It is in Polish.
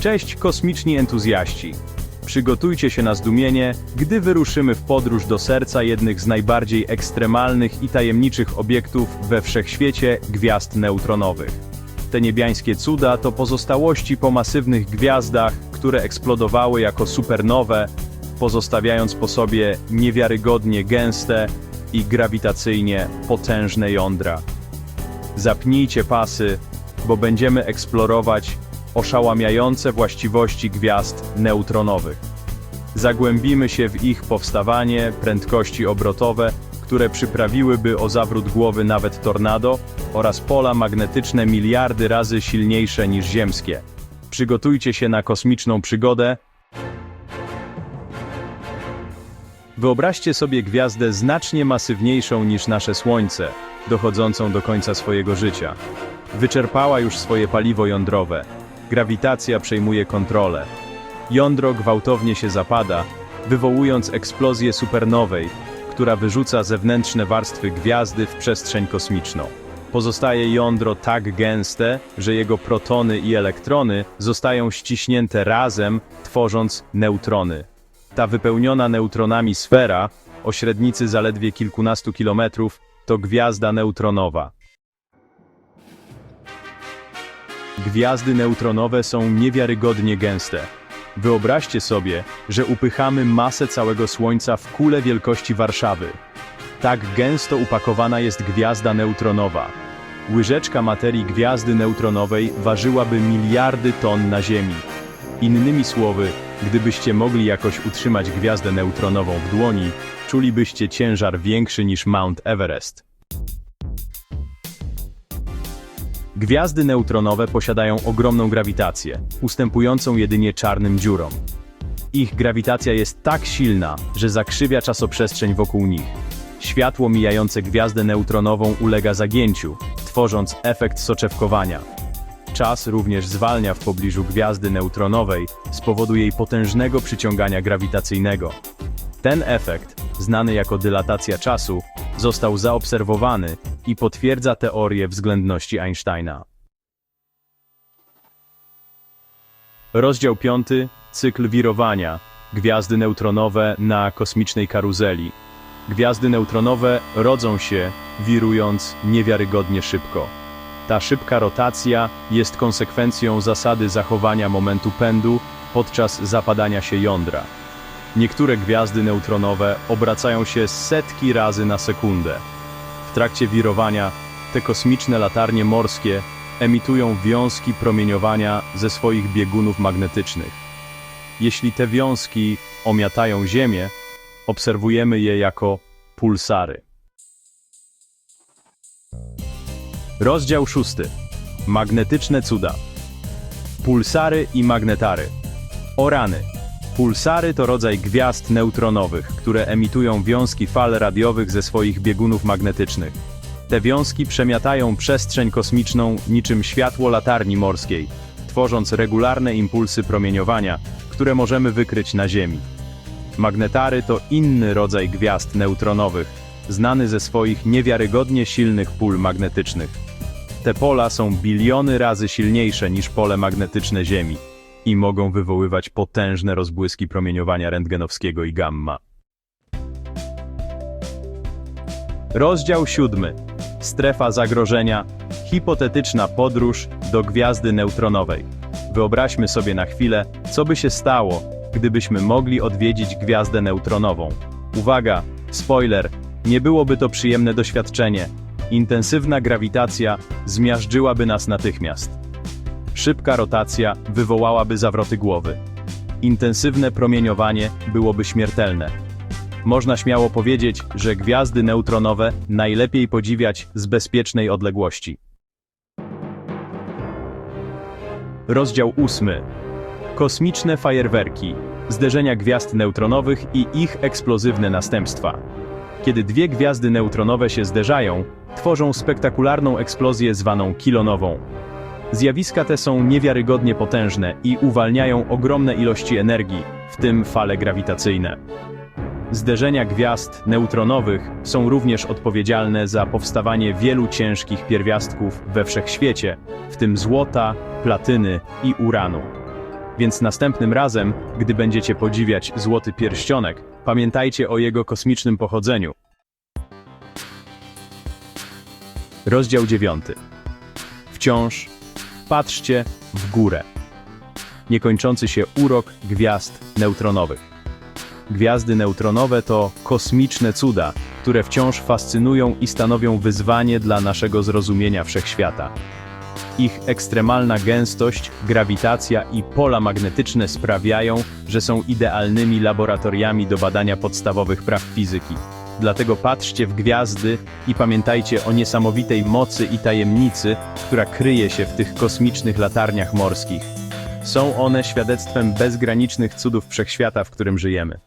Cześć kosmiczni entuzjaści. Przygotujcie się na zdumienie, gdy wyruszymy w podróż do serca jednych z najbardziej ekstremalnych i tajemniczych obiektów we wszechświecie gwiazd neutronowych. Te niebiańskie cuda to pozostałości po masywnych gwiazdach, które eksplodowały jako supernowe, pozostawiając po sobie niewiarygodnie gęste i grawitacyjnie potężne jądra. Zapnijcie pasy, bo będziemy eksplorować oszałamiające właściwości gwiazd neutronowych. Zagłębimy się w ich powstawanie, prędkości obrotowe, które przyprawiłyby o zawrót głowy nawet tornado, oraz pola magnetyczne miliardy razy silniejsze niż ziemskie. Przygotujcie się na kosmiczną przygodę. Wyobraźcie sobie gwiazdę znacznie masywniejszą niż nasze Słońce, dochodzącą do końca swojego życia. Wyczerpała już swoje paliwo jądrowe. Grawitacja przejmuje kontrolę. Jądro gwałtownie się zapada, wywołując eksplozję supernowej, która wyrzuca zewnętrzne warstwy gwiazdy w przestrzeń kosmiczną. Pozostaje jądro tak gęste, że jego protony i elektrony zostają ściśnięte razem, tworząc neutrony. Ta wypełniona neutronami sfera, o średnicy zaledwie kilkunastu kilometrów, to gwiazda neutronowa. Gwiazdy neutronowe są niewiarygodnie gęste. Wyobraźcie sobie, że upychamy masę całego Słońca w kulę wielkości Warszawy. Tak gęsto upakowana jest gwiazda neutronowa. Łyżeczka materii gwiazdy neutronowej ważyłaby miliardy ton na Ziemi. Innymi słowy, gdybyście mogli jakoś utrzymać gwiazdę neutronową w dłoni, czulibyście ciężar większy niż Mount Everest. Gwiazdy neutronowe posiadają ogromną grawitację, ustępującą jedynie czarnym dziurom. Ich grawitacja jest tak silna, że zakrzywia czasoprzestrzeń wokół nich. Światło mijające gwiazdę neutronową ulega zagięciu, tworząc efekt soczewkowania. Czas również zwalnia w pobliżu gwiazdy neutronowej z powodu jej potężnego przyciągania grawitacyjnego. Ten efekt, znany jako dylatacja czasu, został zaobserwowany i potwierdza teorię względności Einsteina. Rozdział 5. Cykl wirowania. Gwiazdy neutronowe na kosmicznej karuzeli. Gwiazdy neutronowe rodzą się, wirując niewiarygodnie szybko. Ta szybka rotacja jest konsekwencją zasady zachowania momentu pędu podczas zapadania się jądra. Niektóre gwiazdy neutronowe obracają się setki razy na sekundę. W trakcie wirowania te kosmiczne latarnie morskie emitują wiązki promieniowania ze swoich biegunów magnetycznych. Jeśli te wiązki omiatają Ziemię, obserwujemy je jako pulsary. Rozdział 6. Magnetyczne cuda. Pulsary i magnetary. Orany. Pulsary to rodzaj gwiazd neutronowych, które emitują wiązki fal radiowych ze swoich biegunów magnetycznych. Te wiązki przemiatają przestrzeń kosmiczną niczym światło latarni morskiej, tworząc regularne impulsy promieniowania, które możemy wykryć na Ziemi. Magnetary to inny rodzaj gwiazd neutronowych, znany ze swoich niewiarygodnie silnych pól magnetycznych. Te pola są biliony razy silniejsze niż pole magnetyczne Ziemi i mogą wywoływać potężne rozbłyski promieniowania rentgenowskiego i gamma. Rozdział 7. Strefa zagrożenia. Hipotetyczna podróż do gwiazdy neutronowej. Wyobraźmy sobie na chwilę, co by się stało, gdybyśmy mogli odwiedzić gwiazdę neutronową. Uwaga, spoiler, nie byłoby to przyjemne doświadczenie. Intensywna grawitacja zmiażdżyłaby nas natychmiast. Szybka rotacja wywołałaby zawroty głowy. Intensywne promieniowanie byłoby śmiertelne. Można śmiało powiedzieć, że gwiazdy neutronowe najlepiej podziwiać z bezpiecznej odległości. Rozdział 8. Kosmiczne fajerwerki. Zderzenia gwiazd neutronowych i ich eksplozywne następstwa. Kiedy dwie gwiazdy neutronowe się zderzają, tworzą spektakularną eksplozję zwaną kilonową. Zjawiska te są niewiarygodnie potężne i uwalniają ogromne ilości energii, w tym fale grawitacyjne. Zderzenia gwiazd neutronowych są również odpowiedzialne za powstawanie wielu ciężkich pierwiastków we wszechświecie, w tym złota, platyny i uranu. Więc następnym razem, gdy będziecie podziwiać złoty pierścionek, pamiętajcie o jego kosmicznym pochodzeniu. Rozdział 9. Wciąż patrzcie w górę. Niekończący się urok gwiazd neutronowych. Gwiazdy neutronowe to kosmiczne cuda, które wciąż fascynują i stanowią wyzwanie dla naszego zrozumienia wszechświata. Ich ekstremalna gęstość, grawitacja i pola magnetyczne sprawiają, że są idealnymi laboratoriami do badania podstawowych praw fizyki. Dlatego patrzcie w gwiazdy i pamiętajcie o niesamowitej mocy i tajemnicy, która kryje się w tych kosmicznych latarniach morskich. Są one świadectwem bezgranicznych cudów wszechświata, w którym żyjemy.